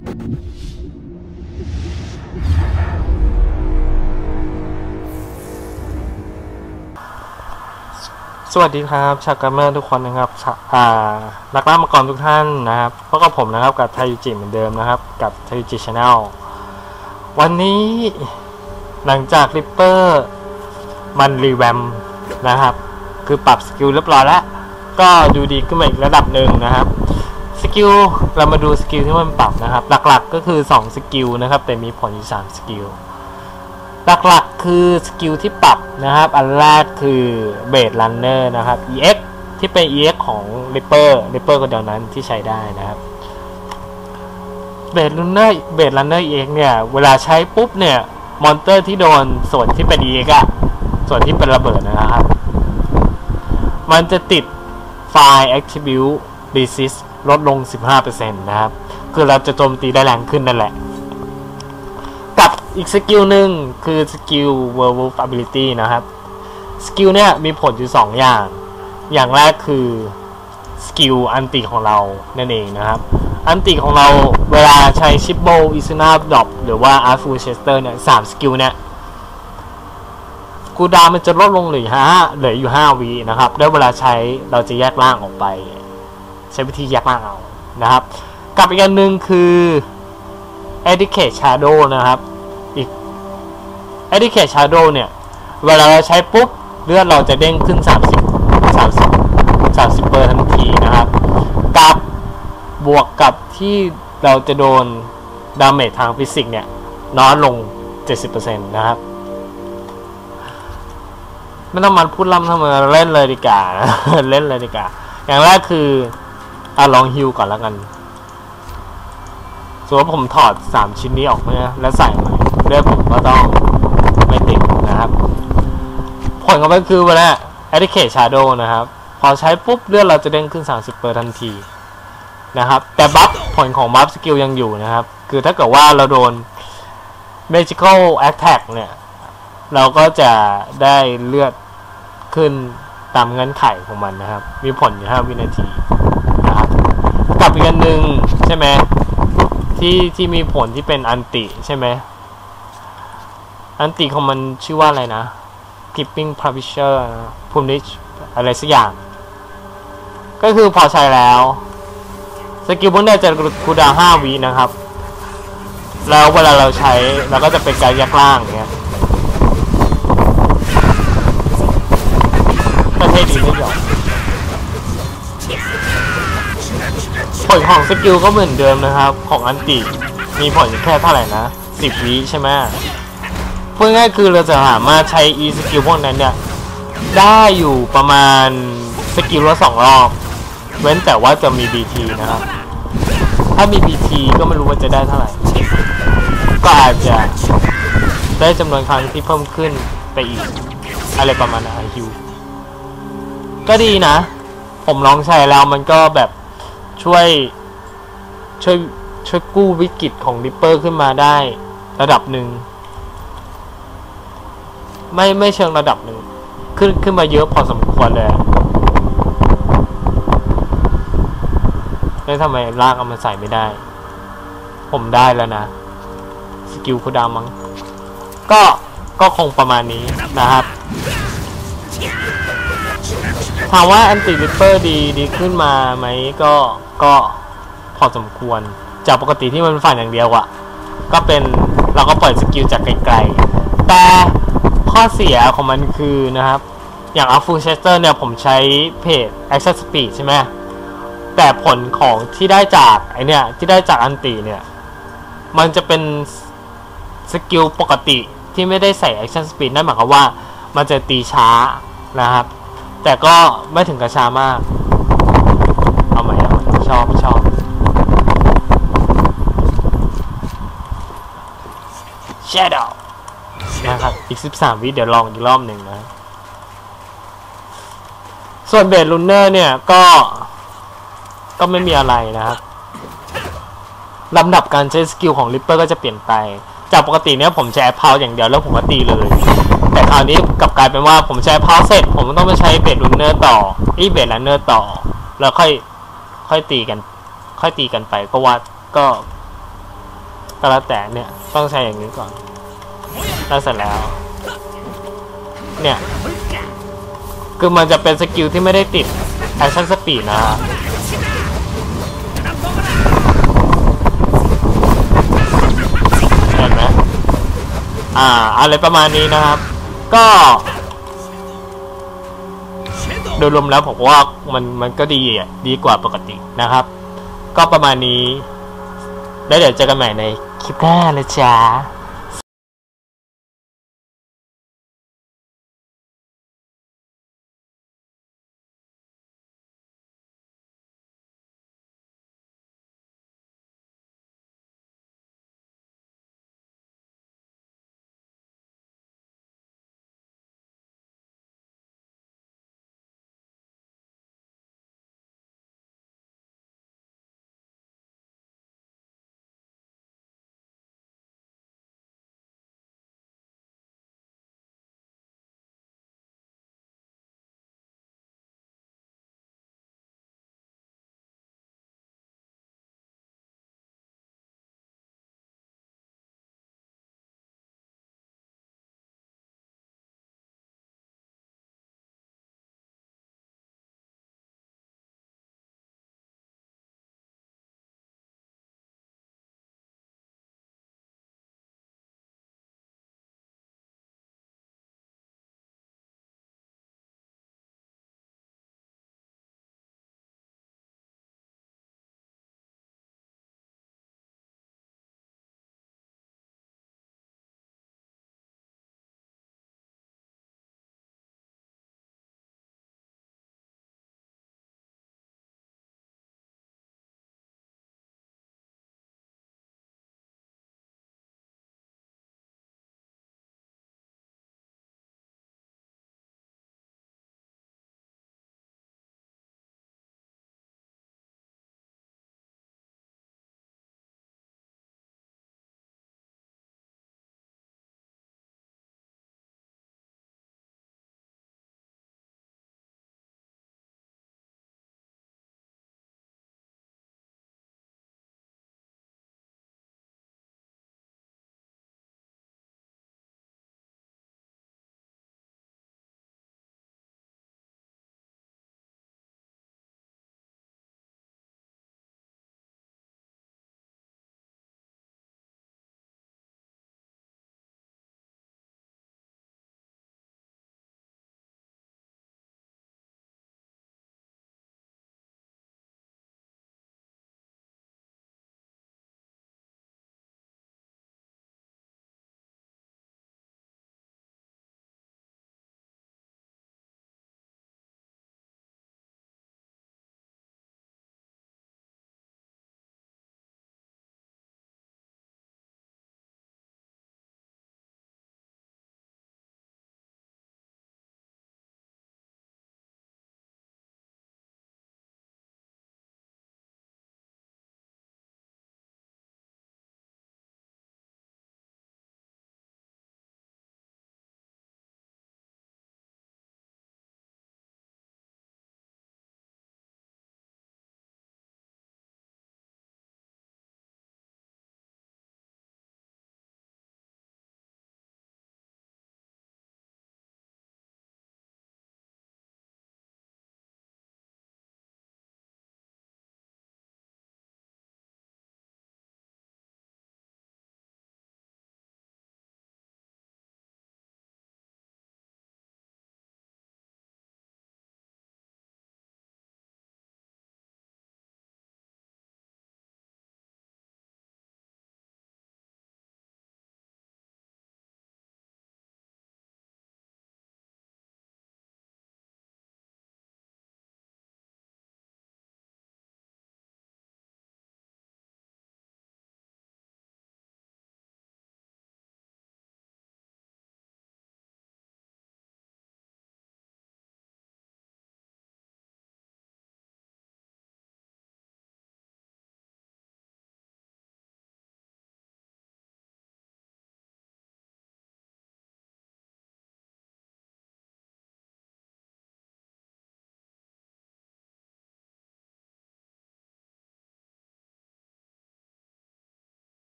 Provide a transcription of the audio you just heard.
สวัสดีครับ ชาวกัมเมอร์ทุกคนนะครับชาอ่านักล่ามังกรทุกท่านนะครับพบกับผมนะครับกับไทยจิเหมือนเดิมนะครับ กับไทยจิชาแนลวันนี้หลังจากริปเปอร์มันรีแวมนะครับ คือปรับสกิลเรียบร้อยแล้ว ก็ดูดีขึ้นมาอีกระดับหนึ่งนะครับ สกิลเรามาดูสกิลที่มันปรับนะครับ หลักๆก็คือ2สกิลนะครับ แต่มีผลอยู่3สกิลหลักๆคือสกิลที่ปรับนะครับ อันแรกคือเบดรันเนอร์นะครับ EX ที่เป็น EX ของ Ripper Ripper คนเดียวนั้นที่ใช้ได้นะครับเบดรันเนอร์เบดรันเนอร์ EX เนี่ย เวลาใช้ปุ๊บเนี่ย มอนเตอร์ที่โดนส่วนที่เป็น EX อะส่วนที่เป็นระเบิดนะครับ มันจะติดไฟล์ attribute resist ลดลง 15%นะครับ คือเราจะโจมตีได้แรงขึ้นนั่นแหละ กับอีกสกิลหนึ่งคือสกิล werewolf ability นะครับ สกิลเนี่ยมีผลอยู่ 2 อย่าง อย่างแรกคือสกิลอันติของเรานั่นเองนะครับ อันติของเราเวลาใช้ชิปโบอิซูนาดอปหรือว่าอาร์ฟูเชสเตอร์เนี่ยสามสกิลเนี่ยกูดามันจะลดลงเหลือห้าเหลืออยู่ 5วินะครับ แล้วเวลาใช้เราจะแยกล่างออกไป ใช้วิธีแยกล่างเอานะครับ กับอีกอันหนึ่งคือ Educate Shadow นะครับ อีก Educate Shadow เนี่ย เวลาเราใช้ปุ๊บ เลือดเราจะเด้งขึ้น 30 30 30เปอร์ทันทีนะครับ กับบวกกับที่เราจะโดนดาเมจทางฟิสิกส์เนี่ย น้อยลง 70%นะครับไม่ต้องมาพูดล่ำทำไมเล่นเลยดีกว่าเล่นเลยดีกว่าอย่างแรกคือ อะลองฮิวก่อนแล้วกันสมมติว่าผมถอด 3 ชิ้นนี้ออกนะแล้วใส่ใหม่เลือดผมก็ต้องไม่ติดนะครับ ผลของมันคือว่าเนี่ย Educate Shadow นะครับ พอใช้ปุ๊บเลือดเราจะเด้งขึ้น 30เปอร์ทันทีนะครับ แต่บัฟผลของบัฟสกิลยังอยู่นะครับ คือถ้าเกิดว่าเราโดน Magical Attack เนี่ย เราก็จะได้เลือดขึ้นตามเงื่อนไขของมันนะครับ มีผลอยู่5วินาที กับอีกอันหนึ่งใช่ไหมที่ที่มีผลที่เป็นอันติใช่ไหมอันติของมันชื่อว่าอะไรนะ Keeping Publisher ภูมิชอะไรสักอย่าง ก็คือพอใช้แล้ว สกิลพวกนี้จะคูดาวน์5วินะครับ แล้วเวลาเราใช้เราก็จะเป็นการยักล่างอย่างเงี้ยประเทศดีไม่หยอก ผลของสกิลก็เหมือนเดิมนะครับ ของอันติมีผลแค่เท่าไหร่นะ 10 วิใช่ไหมพูดง่ายคือเราจะสามารถใช้ e สกิลพวกนั้นเนี่ย ได้อยู่ประมาณสกิลละสองรอบ เว้นแต่ว่าจะมี BT นะครับ ถ้ามี BT ก็ไม่รู้ว่าจะได้เท่าไหร่ ก็อาจจะได้จำนวนครั้งที่เพิ่มขึ้นไปอีก อะไรประมาณนั้นฮิวก็ดีนะ ผมลองใช้แล้วมันก็แบบ ช่วยช่วยช่วยกู้วิกฤตของริปเปอร์ขึ้นมาได้ ระดับหนึ่ง ไม่ไม่เชิงระดับหนึ่ง ขึ้นขึ้นมาเยอะพอสมควรเลยแล้วทำไมลากเอามาใส่ไม่ได้ ผมได้แล้วนะ สกิลคูดามังก็ก็คงประมาณนี้นะครับ ถามว่าอันติริปเปอร์ดีดีขึ้นมาไหมก็ก็พอสมควร จากปกติที่มันฝันอย่างเดียวอะก็เป็นเราก็ปล่อยสกิลจากไกลๆ แต่ข้อเสียของมันคือนะครับ อย่างอัฟฟูเชสเตอร์เนี่ยผมใช้เพจ Access Speed ใช่ไหมแต่ผลของที่ได้จากไอเนี่ยที่ได้จากอันติเนี่ย มันจะเป็นสกิลปกติที่ไม่ได้ใส่ Action Speed นั่นหมายความว่ามันจะตีช้านะครับ แต่ก็ไม่ถึงกระชามาก เอาใหม่เอาใหม่ชอบชอบ Shadow นะครับ อีก 13 วิเดี๋ยวลองอีกรอบหนึ่งนะ ส่วนเบดลูนเนอร์เนี่ยก็ ก็ไม่มีอะไรนะครับลำดับการใช้สกิลของริปเปอร์ก็จะเปลี่ยนไป จากปกติเนี่ยผมใช้พาอย่างเดียวแล้วผมก็ตีเลยาวนี้กลับกลายเป็นว่าผมใช้พาวเสร็จผมต้องไปใช้เบดลูนเนอร์ต่ออีเบดลันเนอร์ต่อ แล้วค่อยค่อยตีกัน ค่อยตีกันไปก็ว่าก็ก็แล้วแต่เนี่ยต้องใช้อย่างนี้ก่อนแล้วเสร็จแล้ว เนี่ย คือมันจะเป็นสกิลที่ไม่ได้ติดแอคชั่นสปีดนะฮะเห็นไหมอ่า อะไรประมาณนี้นะครับ ก็โดยรวมแล้วผมว่ามันมันก็ดีอะดีกว่าปกตินะครับ ก็ประมาณนี้ แล้วเดี๋ยวเจอกันใหม่ในคลิปหน้านะจ๊ะ